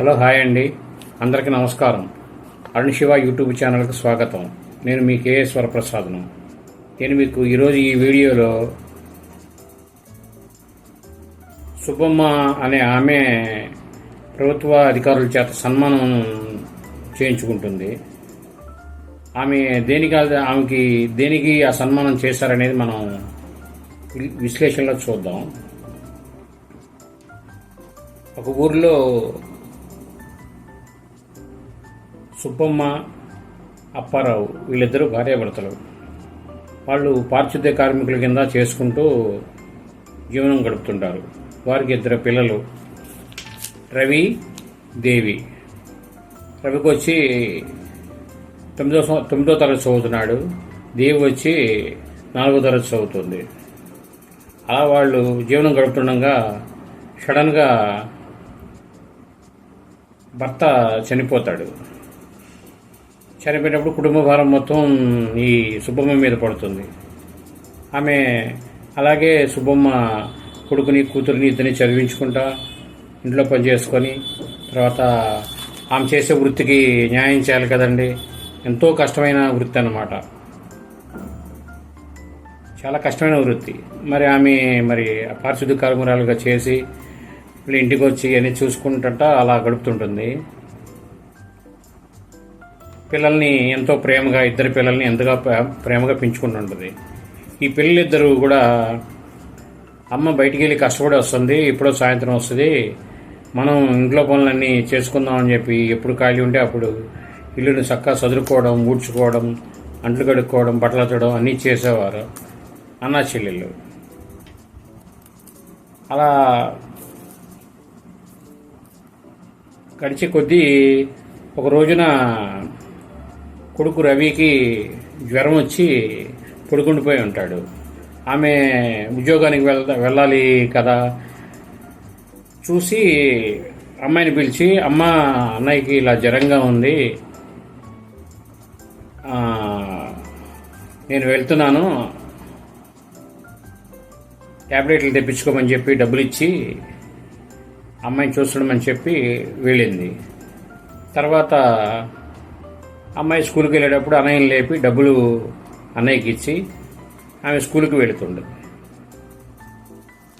Hello hi అండి. అందరికీ నమస్కారం. అరుణ్ శివ యూట్యూబ్ ఛానల్కి స్వాగతం. నేను మీ కేఎస్ వరప్రసాద్ను నేను మీకు ఈరోజు ఈ వీడియోలో సుబ్బమ్మ అనే ఆమె ప్రభుత్వ అధికారుల చేత సన్మానం చేయించుకుంటుంది. ఆమె దేనికి ఆమెకి దేనికి ఆ సన్మానం చేశారనేది మనం విశ్లేషణలో చూద్దాం. ఒక ఊరిలో సుబ్బమ్మ అప్పారావు వీళ్ళిద్దరూ భార్యాభర్తలు. వాళ్ళు పారిశుద్ధ్య కార్మికుల కింద చేసుకుంటూ జీవనం గడుపుతుంటారు. వారికి ఇద్దరు పిల్లలు. రవి దేవి. రవికి వచ్చి తొమ్మిదో తొమ్మిదో తరగతి చదువుతున్నాడు. దేవి వచ్చి నాలుగో తరగతి చదువుతుంది. అలా వాళ్ళు జీవనం గడుపుతుండగా సడన్గా భర్త చనిపోతాడు. చనిపోయినప్పుడు కుటుంబ భారం మొత్తం ఈ సుబ్బమ్మ మీద పడుతుంది. ఆమె అలాగే సుబ్బమ్మ కొడుకుని కూతురిని ఇద్దరిని చదివించుకుంటా ఇంట్లో పని చేసుకొని తర్వాత ఆమె చేసే వృత్తికి న్యాయం చేయాలి కదండి. ఎంతో కష్టమైన వృత్తి అన్నమాట. చాలా కష్టమైన వృత్తి. మరి ఆమె మరి పారిశుద్ధ్య కార్మికురాలుగా చేసి ఇంటికి వచ్చి అన్నీ చూసుకుంటుంట అలా గడుపుతుంటుంది. పిల్లల్ని ఎంతో ప్రేమగా ఇద్దరు పిల్లల్ని ఎంతగా ప్రే- ప్రేమగా పెంచుకుంటుంటుంది ఈ పిల్లలిద్దరూ కూడా అమ్మ బయటికి వెళ్ళి కష్టపడి వస్తుంది ఎప్పుడో సాయంత్రం వస్తుంది. మనం ఇంట్లో పనులన్నీ చేసుకుందామని చెప్పి ఎప్పుడు ఖాళీ ఉంటే అప్పుడు ఇల్లుని చక్కగా చదువుకోవడం ఊడ్చుకోవడం అంట్లు కడుక్కోవడం బట్టలు అతడం అన్నీ చేసేవారు అన్నా చెల్లెళ్ళు. అలా గడిచే కొద్దీ ఒక రోజున కొడుకు రవికి జ్వరం వచ్చి పడుకుండిపోయి ఉంటాడు. ఆమె ఉద్యోగానికి వెళ్ వెళ్ళాలి కదా. చూసి అమ్మాయిని పిలిచి అమ్మ అన్నయ్యకి ఇలా జ్వరంగా ఉంది. నేను వెళ్తున్నాను. ట్యాబ్లెట్లు తెప్పించుకోమని చెప్పి డబ్బులు ఇచ్చి అమ్మాయిని చూస్తుండమని చెప్పి వెళ్ళింది. తర్వాత అమ్మాయి స్కూల్కి వెళ్ళేటప్పుడు అన్నయ్యని లేపి డబ్బులు అన్నయ్యకి ఇచ్చి ఆమె స్కూల్కి వెళుతుండే.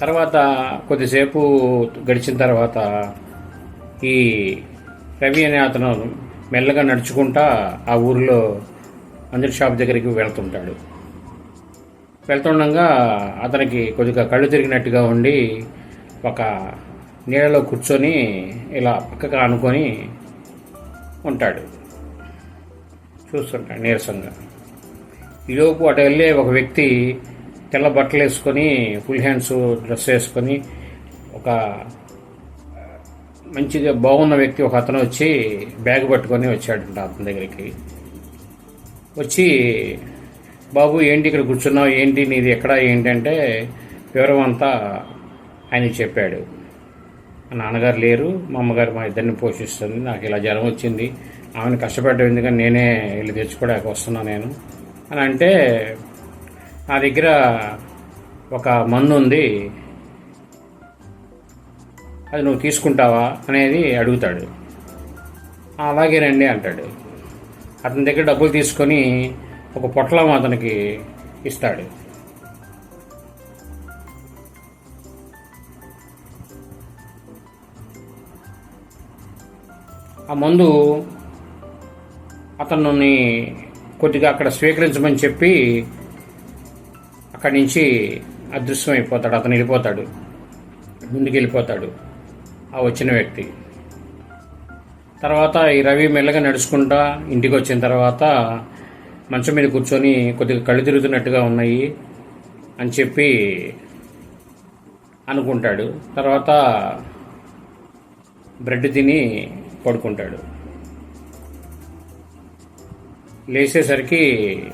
తర్వాత కొద్దిసేపు గడిచిన తర్వాత ఈ రవి అనే అతను మెల్లగా నడుచుకుంటా ఆ ఊరిలో మందుల షాప్ దగ్గరికి వెళ్తుంటాడు. వెళ్తుండగా అతనికి కొద్దిగా కళ్ళు తిరిగినట్టుగా ఉండి ఒక నీళ్ళలో కూర్చొని ఇలా పక్కగా అనుకొని ఉంటాడు. చూస్తుంటాడు నీరసంగా. ఈలోపు అటు వెళ్ళే ఒక వ్యక్తి తెల్ల బట్టలు వేసుకొని ఫుల్ హ్యాండ్స్ డ్రెస్ వేసుకొని ఒక మంచిగా బాగున్న వ్యక్తి ఒక అతను వచ్చి బ్యాగ్ పట్టుకొని వచ్చాడంట అతని దగ్గరికి. వచ్చి బాబు ఏంటి ఇక్కడ కూర్చున్నావు? ఏంటి నీది ఎక్కడ? ఏంటంటే వివరం అంతా ఆయన చెప్పాడు. మా నాన్నగారు లేరు. మా అమ్మగారు మా ఇద్దరిని పోషిస్తుంది. నాకు ఇలా జ్వరం వచ్చింది. ఆమెను కష్టపడ్డం ఎందుకని నేనే వెళ్ళి తెచ్చుకోవడానికి వస్తున్నా నేను? అని అంటే నా దగ్గర ఒక మందు ఉంది. అది నువ్వు తీసుకుంటావా? అనేది అడుగుతాడు. అలాగేనండి అంటాడు. అతని దగ్గర డబ్బులు తీసుకొని ఒక పొట్లం అతనికి ఇస్తాడు. ఆ మందు అతన్ని కొద్దిగా అక్కడ స్వీకరించమని చెప్పి అక్కడి నుంచి అదృశ్యమైపోతాడు అయిపోతాడు అతను వెళ్ళిపోతాడు ముందుకు వెళ్ళిపోతాడు ఆ వచ్చిన వ్యక్తి. తర్వాత ఈ రవి మెల్లగా నడుచుకుంటా ఇంటికి వచ్చిన తర్వాత మంచం మీద కూర్చొని కొద్దిగా కళ్ళు తిరుగుతున్నట్టుగా ఉన్నాయి అని చెప్పి అనుకుంటాడు. తర్వాత బ్రెడ్ తిని పడుకుంటాడు. లేచేసరికి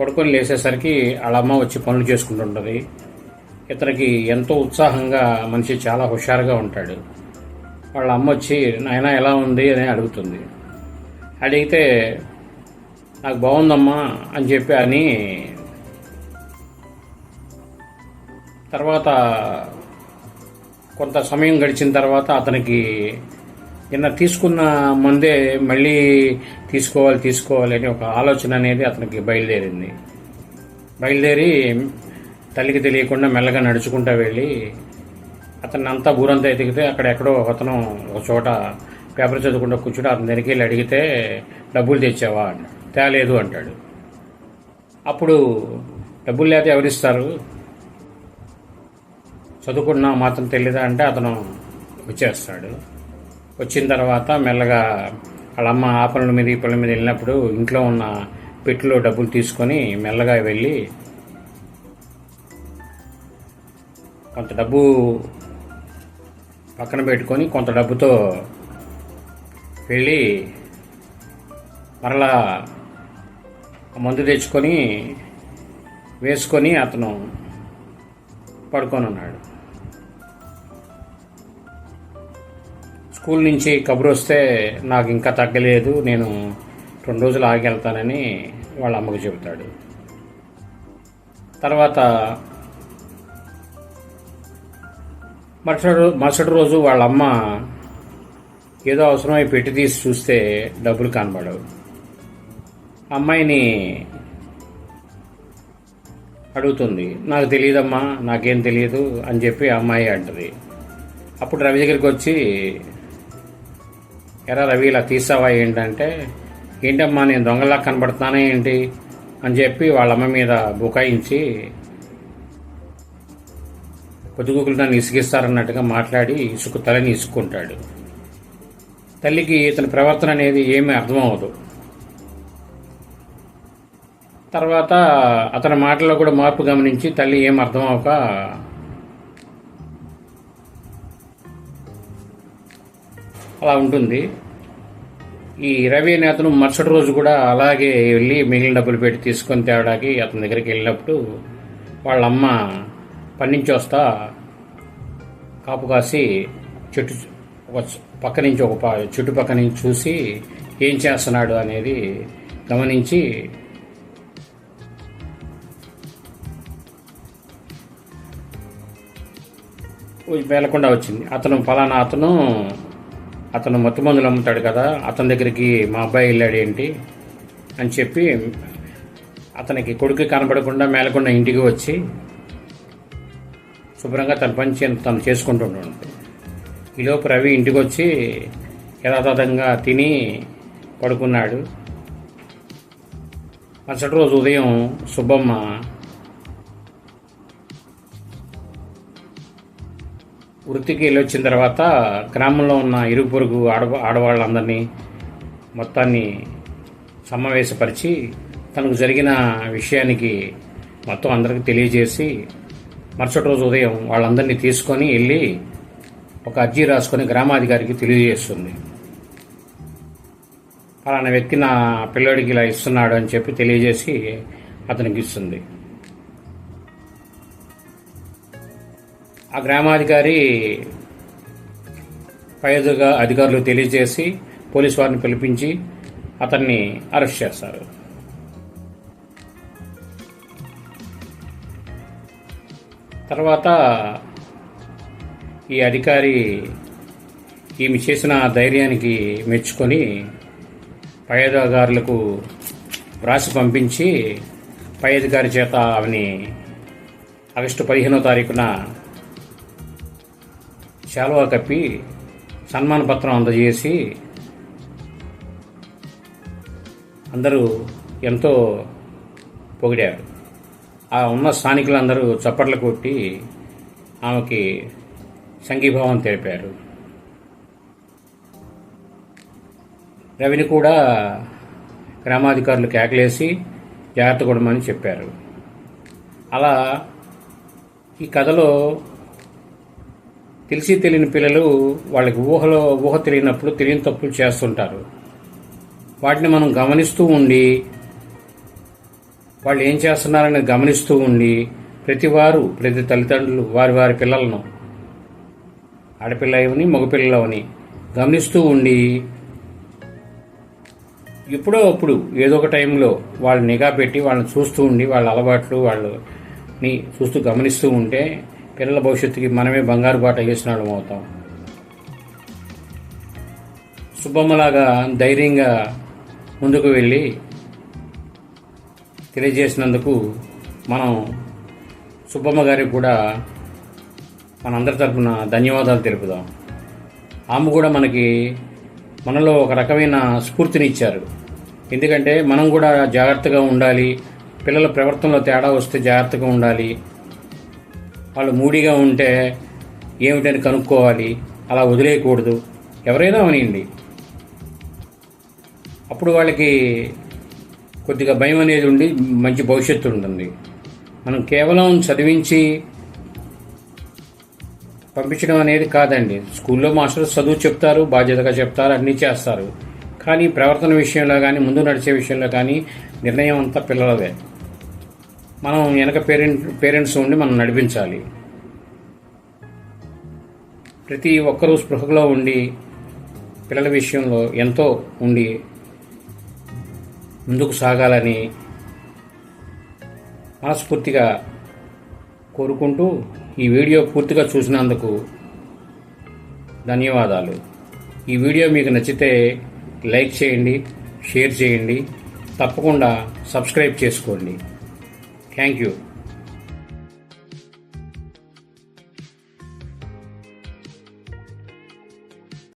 పడుకొని లేచేసరికి వాళ్ళ అమ్మ వచ్చి పనులు చేసుకుంటుంటుంది. ఇతనికి ఎంతో ఉత్సాహంగా మనిషి చాలా హుషారుగా ఉంటాడు. వాళ్ళ అమ్మ వచ్చి నాయన ఎలా ఉంది? అని అడుగుతుంది. అడిగితే నాకు బాగుందమ్మా అని చెప్పి అని తర్వాత కొంత సమయం గడిచిన తర్వాత అతనికి నిన్న తీసుకున్న ముందే మళ్ళీ తీసుకోవాలి తీసుకోవాలి అని ఒక ఆలోచన అనేది అతనికి బయలుదేరింది. బయలుదేరి తల్లికి తెలియకుండా మెల్లగా నడుచుకుంటా వెళ్ళి అతను అంతా ఊరంతా ఎదిగితే అక్కడ ఎక్కడో అతను ఒక చోట పేపర్ చదువుకుంటూ కూర్చుంటే అతని దగ్గరికి వెళ్ళి అడిగితే డబ్బులు తెచ్చావా? అంటాడు తేలేదు అంటాడు. అప్పుడు డబ్బులు లేకపోతే ఎవరిస్తారు? చదువుకున్నా మాత్రం తెలియదా అంటే అతను వచ్చేస్తాడు. వచ్చిన తర్వాత మెల్లగా వాళ్ళ అమ్మ ఆ పనుల మీద ఈ పనుల మీద వెళ్ళినప్పుడు ఇంట్లో ఉన్న పెట్టెలో డబ్బులు తీసుకొని మెల్లగా వెళ్ళి కొంత డబ్బు పక్కన పెట్టుకొని కొంత డబ్బుతో వెళ్ళి మరలా మందు తెచ్చుకొని వేసుకొని అతను పడుకొని ఉన్నాడు. స్కూల్ నుంచి కబురు వస్తే నాకు ఇంకా తగ్గలేదు నేను రెండు రోజులు ఆగి వెళ్తానని వాళ్ళ అమ్మకు చెబుతాడు. తర్వాత మరుసటి మరుసటి రోజు వాళ్ళ అమ్మ ఏదో అవసరమై పెట్టి తీసి చూస్తే డబ్బులు కనబడవు. అమ్మాయిని అడుగుతుంది నాకు తెలియదమ్మా నాకేం తెలియదు అని చెప్పి ఆ అమ్మాయి అంటది. అప్పుడు రవి దగ్గరికి వచ్చి ఎరా రవి ఇలా తీసావా ఏంటంటే ఏంటమ్మా నేను దొంగలా కనబడుతున్నానే ఏంటి? అని చెప్పి వాళ్ళ అమ్మ మీద బుకాయించి పొద్దుగుకులు నన్ను ఇసుగిస్తారన్నట్టుగా మాట్లాడి ఇసుకు తలని ఇసుక్కుంటాడు తల్లికి ఇతని ప్రవర్తన అనేది ఏమీ అర్థమవదు తర్వాత అతని మాటల్లో కూడా మార్పు గమనించి తల్లి ఏం అర్థం అవక అలా ఉంటుంది. ఈ రవి అనే అతను మరుసటి రోజు కూడా అలాగే వెళ్ళి మిగిలిన డబ్బులు పెట్టి తీసుకొని తేవడానికి అతని దగ్గరికి వెళ్ళినప్పుడు వాళ్ళ అమ్మ పన్నించి వస్తా కాపు కాసి చెట్టు ఒక పక్క నుంచి ఒక చెట్టు చుట్టుపక్క నుంచి చూసి ఏం చేస్తున్నాడు అనేది గమనించి వెళ్ళకుండా వచ్చింది. అతను ఫలానా అతను అతను మత్తు మందులు అమ్ముతాడు కదా అతని దగ్గరికి మా అబ్బాయి వెళ్ళాడు ఏంటి అని చెప్పి అతనికి కొడుకు కనబడకుండా మేలకుండా ఇంటికి వచ్చి శుభ్రంగా తన పని తను చేసుకుంటుంటాడు ఈలోపు రవి ఇంటికి వచ్చి యథాతథంగా తిని పడుకున్నాడు. మరుసటి రోజు ఉదయం సుబ్బమ్మ వృత్తికి వెళ్ళి వచ్చిన తర్వాత గ్రామంలో ఉన్న ఇరుగు పొరుగు ఆడ ఆడవాళ్ళందరినీ మొత్తాన్ని సమావేశపరిచి తనకు జరిగిన విషయానికి మొత్తం అందరికి తెలియజేసి మరుసటి రోజు ఉదయం వాళ్ళందరినీ తీసుకొని వెళ్ళి ఒక అర్జీ రాసుకొని గ్రామాధికారికి తెలియజేస్తుంది. పలానా వ్యక్తి నా పిల్లోడికి ఇలా ఇస్తున్నాడు అని చెప్పి తెలియజేసి అతనికి ఇస్తుంది. ఆ గ్రామాధికారి పై అధికారులు తెలియజేసి పోలీసు వారిని పిలిపించి అతన్ని అరెస్ట్ చేస్తారు. తర్వాత ఈ అధికారి ఈమె చేసిన ధైర్యానికి మెచ్చుకొని పై అధికారులకు వ్రాసి పంపించి పై అధికారి చేత ఆమెని ఆగస్టు పదిహేనో తారీఖున శాలువా కప్పి సన్మాన పత్రం అందజేసి అందరూ ఎంతో పొగిడారు. ఆ ఉన్న స్థానికులందరూ చప్పట్లు కొట్టి ఆమెకి సంఘీభావం తెలిపారు. రవిని కూడా గ్రామాధికారులు కేకలేసి జాగ్రత్త కొడమని చెప్పారు. అలా ఈ కథలో తెలిసి తెలియని పిల్లలు వాళ్ళకి ఊహలో ఊహ తెలియనప్పుడు తెలియని తప్పులు చేస్తుంటారు. వాటిని మనం గమనిస్తూ ఉండి వాళ్ళు ఏం చేస్తున్నారని గమనిస్తూ ఉండి ప్రతి వారు ప్రతి తల్లిదండ్రులు వారి వారి పిల్లలను ఆడపిల్ల అవని మగపిల్లలవని గమనిస్తూ ఉండి ఎప్పుడో అప్పుడు ఏదో ఒక టైంలో వాళ్ళు నిఘా పెట్టి వాళ్ళని చూస్తూ ఉండి వాళ్ళ అలవాట్లు వాళ్ళని చూస్తూ గమనిస్తూ ఉంటే పిల్లల భవిష్యత్తుకి మనమే బంగారు బాట వేసినాడు అవుతాం. సుబ్బమ్మలాగా ధైర్యంగా ముందుకు వెళ్ళి తెలియజేసినందుకు మనం సుబ్బమ్మ గారికి కూడా మనందరి తరఫున ధన్యవాదాలు తెలుపుదాం. ఆమె కూడా మనకి మనలో ఒక రకమైన స్ఫూర్తిని ఇచ్చారు ఎందుకంటే మనం కూడా జాగ్రత్తగా ఉండాలి పిల్లల ప్రవర్తనలో తేడా వస్తే జాగ్రత్తగా ఉండాలి వాళ్ళు మూడీగా ఉంటే ఏమిటని కనుక్కోవాలి అలా వదిలేయకూడదు. ఎవరైనా అవనియండి. అప్పుడు వాళ్ళకి కొద్దిగా భయం అనేది ఉండి మంచి భవిష్యత్తు ఉంటుంది. మనం కేవలం చదివించి పంపించడం అనేది కాదండి. స్కూల్లో మాస్టర్స్ చదువు చెప్తారు బాధ్యతగా చెప్తారు అన్నీ చేస్తారు. కానీ ప్రవర్తన విషయంలో కానీ ముందు నడిచే విషయంలో కానీ నిర్ణయం అంతా పిల్లలదే. మనం వెనక పేరెంట్ పేరెంట్స్ ఉండి మనం నడిపించాలి. ప్రతి ఒక్కరూ స్పృహలో ఉండి పిల్లల విషయంలో ఎంతో ఉండి ముందుకు సాగాలని మనస్ఫూర్తిగా కోరుకుంటూ ఈ వీడియో పూర్తిగా చూసినందుకు ధన్యవాదాలు. ఈ వీడియో మీకు నచ్చితే లైక్ చేయండి షేర్ చేయండి తప్పకుండా సబ్స్క్రైబ్ చేసుకోండి. Thank you.